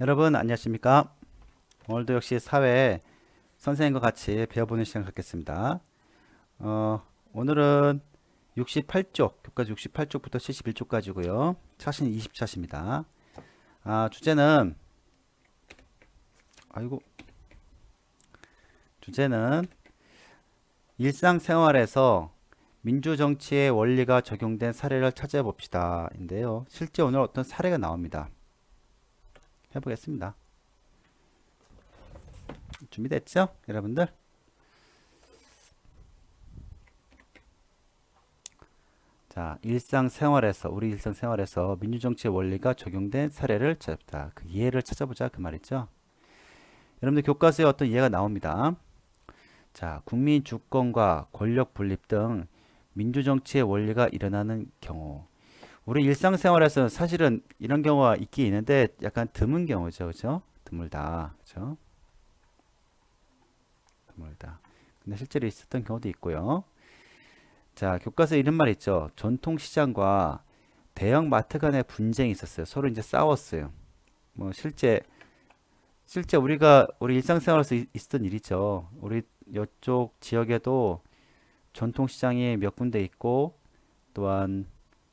여러분 안녕하십니까? 오늘도 역시 사회 선생님과 같이 배워보는 시간 갖겠습니다. 어, 오늘은 68쪽, 교과서 68쪽부터 71쪽까지고요. 차신 20차시입니다. 아, 주제는 아이고 주제는 일상생활에서 민주정치의 원리가 적용된 사례를 찾아봅시다. 인데요. 실제 오늘 어떤 사례가 나옵니다. 해보겠습니다. 준비됐죠? 여러분들? 자, 일상생활에서, 우리 일상생활에서 민주정치의 원리가 적용된 사례를 찾아보자. 그 예를 찾아보자. 그 말이죠. 여러분들 교과서에 어떤 예가 나옵니다. 자, 국민 주권과 권력 분립 등 민주정치의 원리가 일어나는 경우. 우리 일상생활에서 사실은 이런 경우가 있긴 있는데 약간 드문 경우죠. 그죠? 드물다. 그죠? 드물다. 근데 실제로 있었던 경우도 있고요. 자, 교과서에 이런 말 있죠. 전통 시장과 대형 마트 간의 분쟁이 있었어요. 서로 이제 싸웠어요. 뭐 실제 실제 우리가 우리 일상생활에서 있- 있었던 일이죠. 우리 이쪽 지역에도 전통 시장이 몇 군데 있고 또한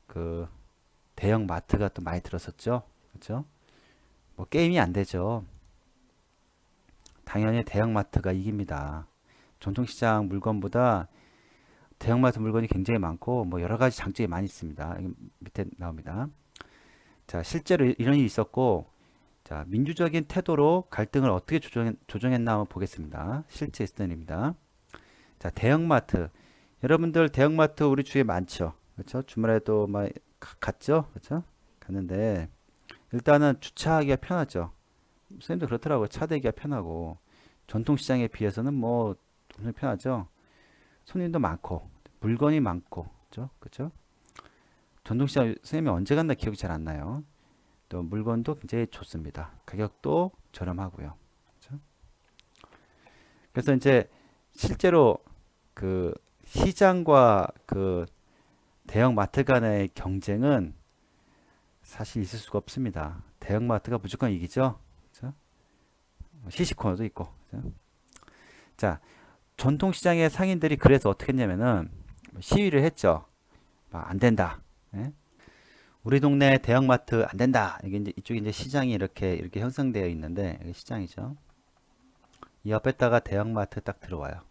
그 대형 마트가 또 많이 들었었죠. 그렇죠? 뭐 게임이 안 되죠. 당연히 대형 마트가 이깁니다. 전통시장 물건보다 대형마트 물건이 굉장히 많고 뭐 여러 가지 장점이 많이 있습니다. 밑에 나옵니다. 자, 실제로 이- 이런 일이 있었고 자, 민주적인 태도로 갈등을 어떻게 조정, 조정했나 한번 보겠습니다. 실제 있었던 일입니다. 자, 대형마트. 여러분들 대형마트 우리 주위에 많죠. 그렇죠? 주말에도 막 가- 갔죠? 그렇죠? 갔는데 일단은 주차하기가 편하죠. 선생님도 그렇더라고요. 차 대기가 편하고 전통시장에 비해서는 뭐 엄청 편하죠. 손님도 많고 물건이 많고 그죠? 그죠? 전통시장 선생님이 언제 갔나 기억이 잘 안 나요. 또 물건도 굉장히 좋습니다. 가격도 저렴하고요. 그죠? 그래서 이제 실제로 그 시장과 그 대형 마트 간의 경쟁은 사실 있을 수가 없습니다. 대형 마트가 무조건 이기죠. 그죠? 시식 코너도 있고. 그죠? 자, 전통 시장의 상인들이 그래서 어떻게 했냐면은 시위를 했죠. 막 안 된다. 예? 우리 동네 대형 마트 안 된다. 이게 이제 이쪽에 이제 시장이 이렇게 이렇게 형성되어 있는데 시장이죠. 이 옆에다가 대형 마트 딱 들어와요.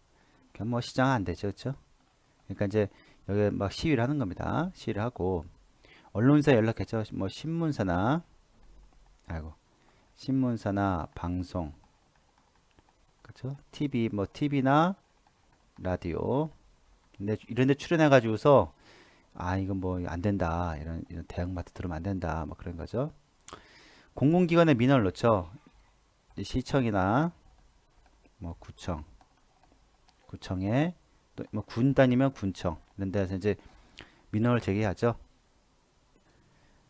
그럼 뭐 시장은 안 되죠, 그렇죠? 그러니까 이제 여기 막 시위를 하는 겁니다. 시위를 하고 언론사에 연락했죠. 뭐 신문사나 아이고 신문사나 방송. 그렇죠? TV 뭐 TV나 라디오. 근데 이런 데 출연해 가지고서 아 이건 뭐 안 된다. 이런 이런 대형마트 들으면 안 된다. 뭐 그런 거죠. 공공기관에 민원을 넣죠. 이 시청이나 뭐 구청. 구청에 또 뭐 군단이면 군청. 이런 데서 이제 민원을 제기하죠.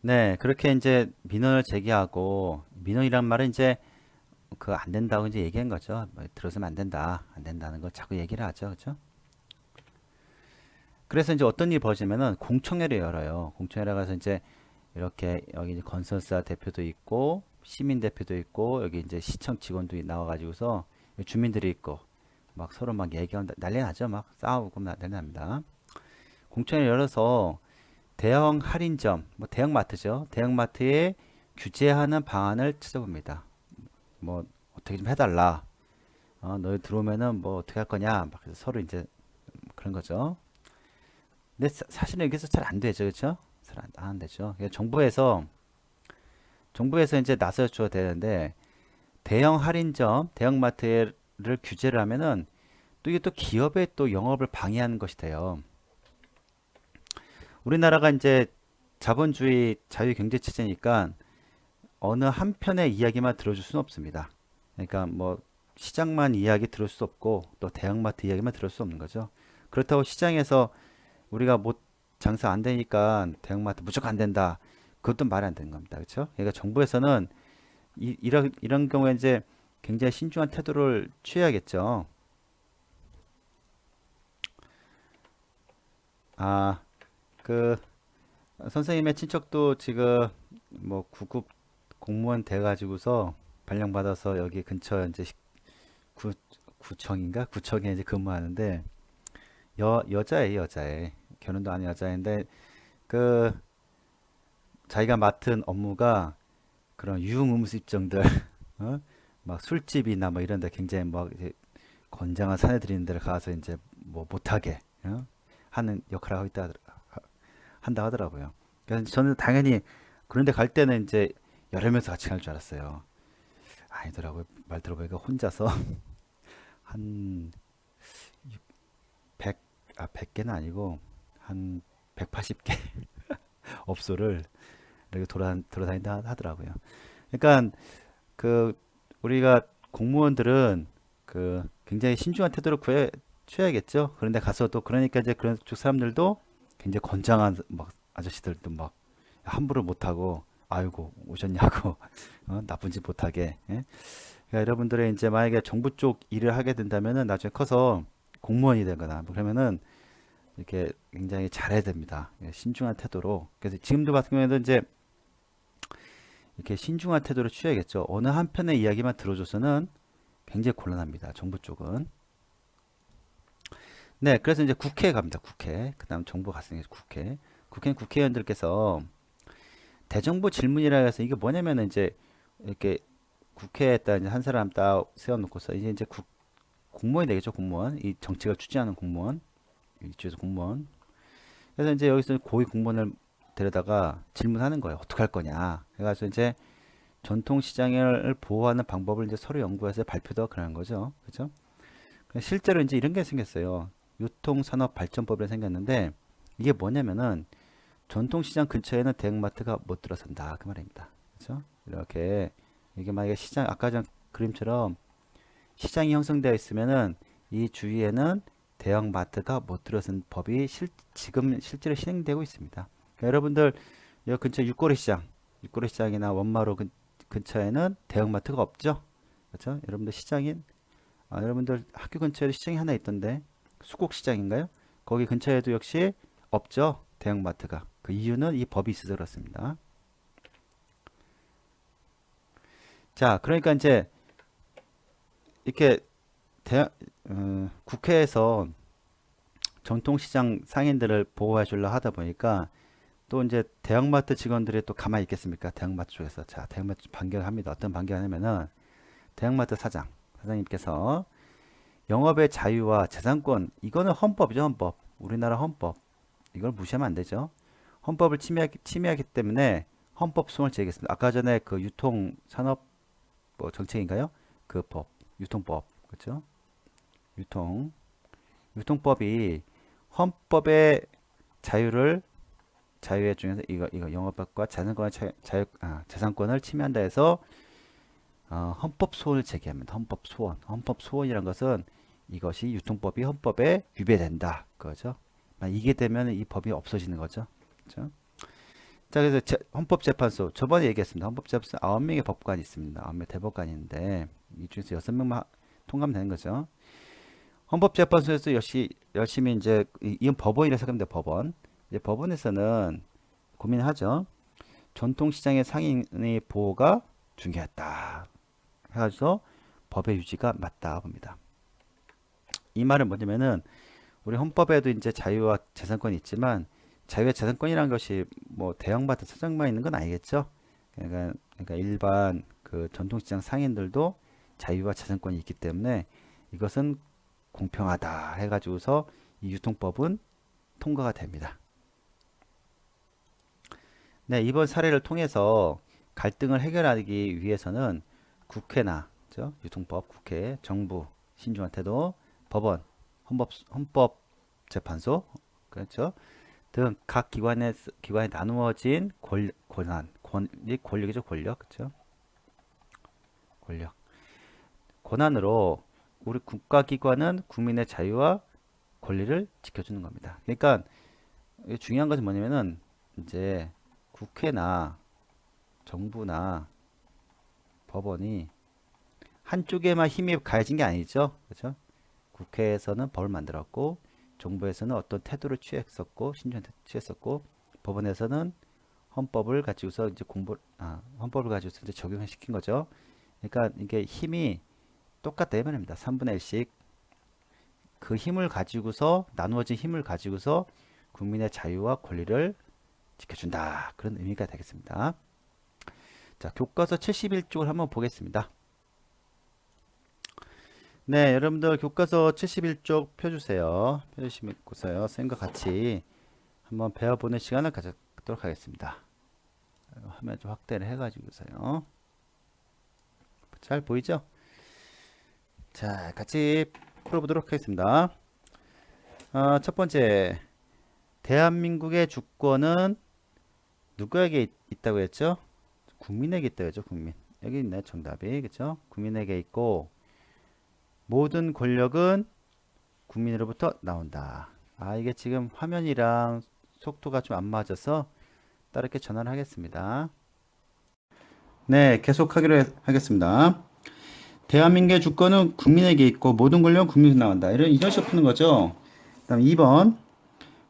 네 그렇게 이제 민원을 제기하고 민원이란 말은 이제 그 안 된다고 이제 얘기한 거죠. 뭐 들어서면 안 된다 안 된다는 걸 자꾸 얘기를 하죠. 그렇죠? 그래서 이제 어떤 일이 벌어지면은 공청회를 열어요. 공청회를 가서 이제 이렇게 여기 이제 건설사 대표도 있고 시민 대표도 있고 여기 이제 시청 직원도 나와가지고서 주민들이 있고 막 서로 막 얘기하면 난리 나죠. 막 싸우고 막 난리 납니다. 공청회를 열어서 대형 할인점, 뭐 대형 마트죠. 대형 마트에 규제하는 방안을 찾아봅니다. 뭐 어떻게 좀 해달라. 어, 너희 들어오면은 뭐 어떻게 할 거냐. 막 그래서 서로 이제 그런 거죠. 근데 사, 사실은 여기서 잘 안 되죠, 그렇죠? 잘안안 되죠. 정부에서 정부에서 이제 나서 줘야 되는데 대형 할인점, 대형 마트 를 규제를 하면은 또 이게 또 기업의 또 영업을 방해하는 것이 돼요. 우리나라가 이제 자본주의 자유 경제 체제니까 어느 한편의 이야기만 들어줄 수는 없습니다. 그러니까 뭐 시장만 이야기 들을 수 없고 또 대형마트 이야기만 들을 수 없는 거죠. 그렇다고 시장에서 우리가 못 장사 안 되니까 대형마트 무조건 안 된다. 그것도 말이 안 되는 겁니다. 그렇죠? 그러니까 정부에서는 이, 이런 이런 경우에 이제 굉장히 신중한 태도를 취해야겠죠. 아, 그 선생님의 친척도 지금 뭐 구급 공무원 돼 가지고서 발령 받아서 여기 근처 이제 시- 구, 구청인가? 구청에 이제 근무하는데 여, 여자예요, 여자애. 결혼도 안한 여자인데 그 자기가 맡은 업무가 그런 유흥 음식점들 어? 막 술집이나 뭐 이런 데 굉장히 막 이제 건장한 사내들이 있는 데를 가서 이제 뭐 못하게 어? 하는 역할을 하고 있다 한다 하더라고요. 그래서 저는 당연히 그런 데 갈 때는 이제 여러 명서 같이 갈 줄 알았어요. 아니더라고요. 말 들어보니까 혼자서 한 100, 아, 100개는 아니고 한 180개 업소를 이렇게 돌아, 돌아다닌다 하더라고요. 그러니까 그 우리가 공무원들은 그 굉장히 신중한 태도를 구해, 취해야겠죠. 그런데 가서 또 그러니까 이제 그런 쪽 사람들도 굉장히 건장한 막 아저씨들도 막 함부로 못하고 아이고 오셨냐고 어, 나쁜 짓 못하게 예? 그러니까 여러분들의 이제 만약에 정부 쪽 일을 하게 된다면은 나중에 커서 공무원이 되거나 뭐 그러면은 이렇게 굉장히 잘해야 됩니다. 예, 신중한 태도로. 그래서 지금도 같은 경우에도 이제 이렇게 신중한 태도를 취해야겠죠. 어느 한편의 이야기만 들어줘서는 굉장히 곤란합니다. 정부 쪽은. 네, 그래서 이제 국회에 갑니다. 국회. 그 다음 정부 갔으니까 국회. 국회는 국회의원들께서 대정부 질문이라 해서 이게 뭐냐면은 이제 이렇게 국회에다 이제 한 사람 딱 세워놓고서 이제 이제 국, 공무원이 되겠죠. 공무원. 이 정책을 추진하는 공무원. 이쪽에서 공무원. 그래서 이제 여기서 고위 공무원을 데려다가 질문하는 거예요. 어떻게 할 거냐. 그래가지고 이제 전통 시장을 보호하는 방법을 이제 서로 연구해서 발표도 그러는 거죠. 그죠? 실제로 이제 이런 게 생겼어요. 유통산업발전법이 생겼는데 이게 뭐냐면은 전통시장 근처에는 대형마트가 못 들어선다. 그 말입니다. 그죠? 이렇게 이게 만약에 시장 아까 전 그림처럼 시장이 형성되어 있으면은 이 주위에는 대형마트가 못 들어선 법이 실, 지금 실제로 실행되고 있습니다. 그러니까 여러분들 여기 근처 육거리 시장, 육거리 시장이나 원마루 근, 근처에는 대형마트가 없죠. 그렇죠? 여러분들 시장인 아, 여러분들 학교 근처에 시장이 하나 있던데 수곡 시장인가요? 거기 근처에도 역시 없죠. 대형마트가. 그 이유는 이 법이 있어서 그렇습니다. 자, 그러니까 이제 이렇게 대, 어, 국회에서 전통시장 상인들을 보호해 주려 하다 보니까 또 이제 대형마트 직원들이 또 가만히 있겠습니까? 대형마트 쪽에서. 자, 대형마트 반격합니다. 어떤 반격하냐면은 대형마트 사장, 사장님께서 영업의 자유와 재산권, 이거는 헌법이죠, 헌법. 우리나라 헌법. 이걸 무시하면 안 되죠. 헌법을 침해하기, 침해하기 때문에 헌법 소송을 제기했습니다. 아까 전에 그 유통 산업 뭐 정책인가요? 그 법, 유통법, 그렇죠? 유통, 유통법이 헌법의 자유를 자유의 중에서 이거 이거 영업법과 재산권의 자, 자유 아, 재산권을 침해한다 해서 어, 헌법 소원을 제기합니다. 헌법 소원. 헌법 소원이란 것은 이것이 유통법이 헌법에 위배된다. 그거죠. 이게 되면 이 법이 없어지는 거죠. 그렇죠? 자, 그래서 제, 헌법재판소 저번에 얘기했습니다. 헌법재판소 9명의 법관이 있습니다. 9명 대법관이 있는데 이 중에서 6명만 통과하면 되는 거죠. 헌법재판소에서 역시 열심히 이제 이- 이건 법원이라서 그런데 법원. 이제 법원에서는 고민하죠. 전통시장의 상인의 보호가 중요했다. 해가지고 법의 유지가 맞다 봅니다. 이 말은 뭐냐면은 우리 헌법에도 이제 자유와 재산권이 있지만 자유와 재산권이라는 것이 뭐 대형마트 사장만 있는 건 아니겠죠. 그러니까, 그러니까 일반 그 전통시장 상인들도 자유와 재산권이 있기 때문에 이것은 공평하다 해가지고서 이 유통법은 통과가 됩니다. 네, 이번 사례를 통해서 갈등을 해결하기 위해서는 국회나 그죠? 유통법, 국회, 정부, 신중한 태도, 법원, 헌법, 헌법재판소, 그렇죠? 등 각 기관에 기관에 나누어진 권, 권한, 권이 권력이죠, 권력, 그렇죠? 권력, 권한으로 우리 국가기관은 국민의 자유와 권리를 지켜주는 겁니다. 그러니까 중요한 것은 뭐냐면은 이제 국회나 정부나 법원이 한쪽에만 힘이 가해진 게 아니죠. 그렇죠? 국회에서는 법을 만들었고 정부에서는 어떤 태도를 취했었고 신중한 태도 취했었고 법원에서는 헌법을 가지고서 이제 공부 아, 헌법을 가지고서 이제 적용을 시킨 거죠. 그러니까 이게 힘이 똑같다 이 말입니다. 3분의 1씩 그 힘을 가지고서 나누어진 힘을 가지고서 국민의 자유와 권리를 지켜준다. 그런 의미가 되겠습니다. 자, 교과서 71쪽을 한번 보겠습니다. 네, 여러분들 교과서 71쪽 펴주세요. 펴주시고서요. 쌤과 같이 한번 배워보는 시간을 가져도록 하겠습니다. 화면 좀 확대를 해가지고서요. 잘 보이죠? 자, 같이 풀어보도록 하겠습니다. 어, 첫 번째, 대한민국의 주권은 누구에게 있, 있다고 했죠? 국민에게 있다고 했죠, 국민. 여기 있네, 정답이. 그쵸? 국민에게 있고, 모든 권력은 국민으로부터 나온다. 아, 이게 지금 화면이랑 속도가 좀 안 맞아서 이렇게 전환을 하겠습니다. 네, 계속하기로 하겠습니다. 대한민국의 주권은 국민에게 있고 모든 권력은 국민에서 나온다. 이런 이런 식으로 푸는 거죠. 그다음 2번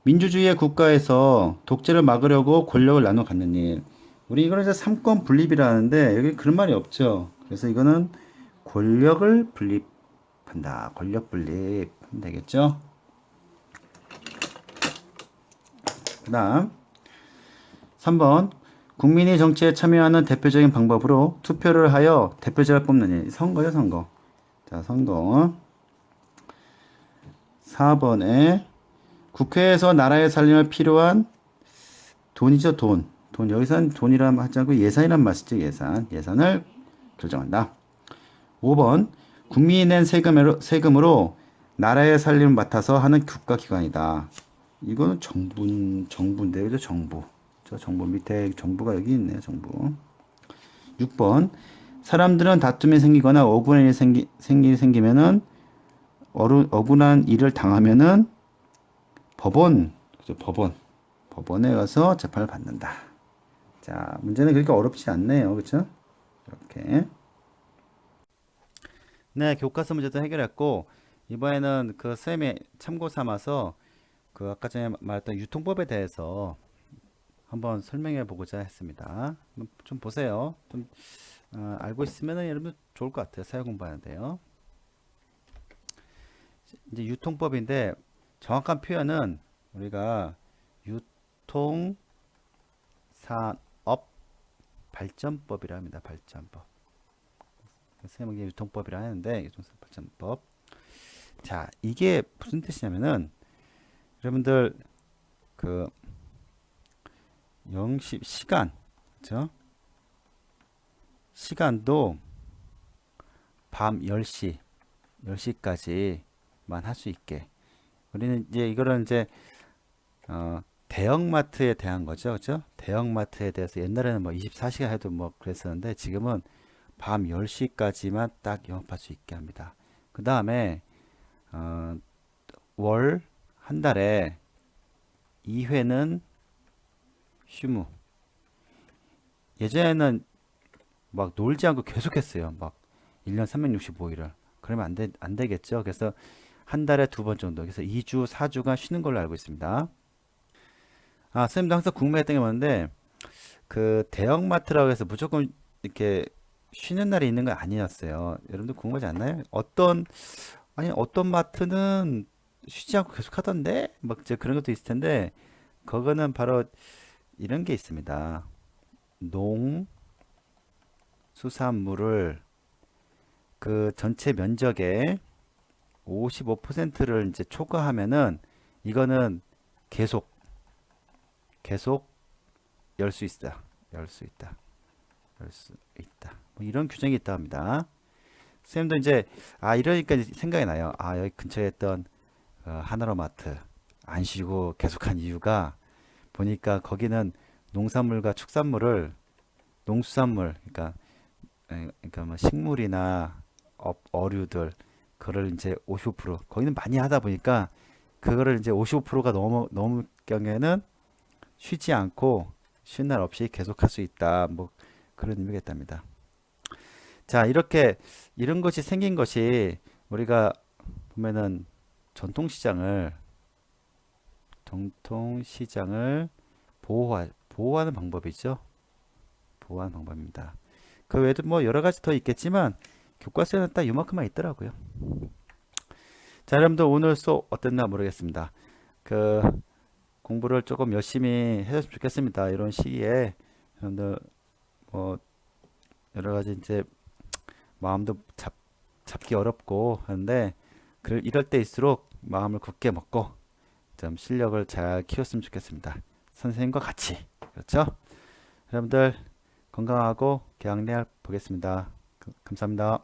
민주주의의 국가에서 독재를 막으려고 권력을 나눠 갖는 일. 우리 이거는 이제 삼권 분립이라는데 여기 그런 말이 없죠. 그래서 이거는 권력을 분립한다. 권력 분립 되겠죠. 그다음 3번 국민이 정치에 참여하는 대표적인 방법으로 투표를 하여 대표자를 뽑는 일. 선거죠, 선거. 자, 선거. 4번에 국회에서 나라의 살림에 필요한 돈이죠, 돈. 돈. 여기서는 돈이라 하지 않고 예산이란 말이죠, 예산. 예산을 결정한다. 5번 국민이 낸 세금으로, 세금으로 나라의 살림을 맡아서 하는 국가기관이다. 이거는 정부, 정부인데, 그죠? 정부. 저 정부 밑에 정부가 여기 있네요, 정부. 6번. 사람들은 다툼이 생기거나 억울한 일이 생기, 생기, 생기면은, 어루, 억울한 일을 당하면은, 법원, 그죠? 법원. 법원에 가서 재판을 받는다. 자, 문제는 그렇게 어렵지 않네요. 그쵸? 이렇게. 네, 교과서 문제도 해결했고, 이번에는 그 쌤이 참고 삼아서 그 아까 전에 말했던 유통법에 대해서 한번 설명해 보고자 했습니다. 좀 보세요. 좀 어, 알고 있으면 여러분 좋을 것 같아요. 사회 공부하는데요. 이제 유통법인데 정확한 표현은 우리가 유통 산업 발전법이라 합니다. 발전법. 선생님이 유통법이라 하는데 유통산업 발전법. 자, 이게 무슨 뜻이냐면은 여러분들 그 영시 시간 그죠? 시간도 밤 10시 10시까지만 할 수 있게 우리는 이제 이거는 이제 어 대형마트에 대한 거죠. 그죠? 대형마트에 대해서 옛날에는 뭐 24시간 해도 뭐 그랬었는데 지금은 밤 10시까지만 딱 영업할 수 있게 합니다. 그 다음에 어, 월 한 달에 2회는 휴무. 예전에는 막 놀지 않고 계속 했어요. 막 1년 365일을. 그러면 안, 되, 안 되겠죠. 그래서 한 달에 두 번 정도. 그래서 2주, 4주간 쉬는 걸로 알고 있습니다. 아, 선생님도 항상 궁금했던 게 뭐는데, 그 대형마트라고 해서 무조건 이렇게 쉬는 날이 있는 건 아니었어요. 여러분들 궁금하지 않나요? 어떤, 아니, 어떤 마트는 쉬지 않고 계속 하던데? 막 그런 것도 있을 텐데, 그거는 바로 이런 게 있습니다. 농 수산물을 그 전체 면적의 55%를 이제 초과하면은 이거는 계속 계속 열 수 있다. 열 수 있다. 열 수 있다. 뭐 이런 규정이 있다 합니다. 쌤도 이제 아 이러니까 생각이 나요. 아 여기 근처에 있던 어, 하나로마트 안 쉬고 계속한 이유가 보니까 거기는 농산물과 축산물을 농수산물 그러니까 에, 그러니까 뭐 식물이나 어, 어류들 그거를 이제 55% 거기는 많이 하다 보니까 그거를 이제 55%가 넘어 넘을 경우에는 쉬지 않고 쉰 날 없이 계속 할 수 있다. 뭐 그런 의미겠답니다. 자, 이렇게 이런 것이 생긴 것이 우리가 보면은 전통 시장을 전통 시장을 보호하, 보호하는 방법이죠. 보호하는 방법입니다. 그 외에도 뭐 여러 가지 더 있겠지만 교과서에는 딱 이만큼만 있더라고요. 자, 여러분들 오늘 수업 어땠나 모르겠습니다. 그 공부를 조금 열심히 해줬으면 좋겠습니다. 이런 시기에 여러분들 뭐 여러 가지 이제 마음도 잡, 잡기 어렵고 하는데 그 이럴 때일수록 마음을 굳게 먹고 좀 실력을 잘 키웠으면 좋겠습니다. 선생님과 같이 그렇죠? 여러분들 건강하고 개학내일 보겠습니다. 그- 감사합니다.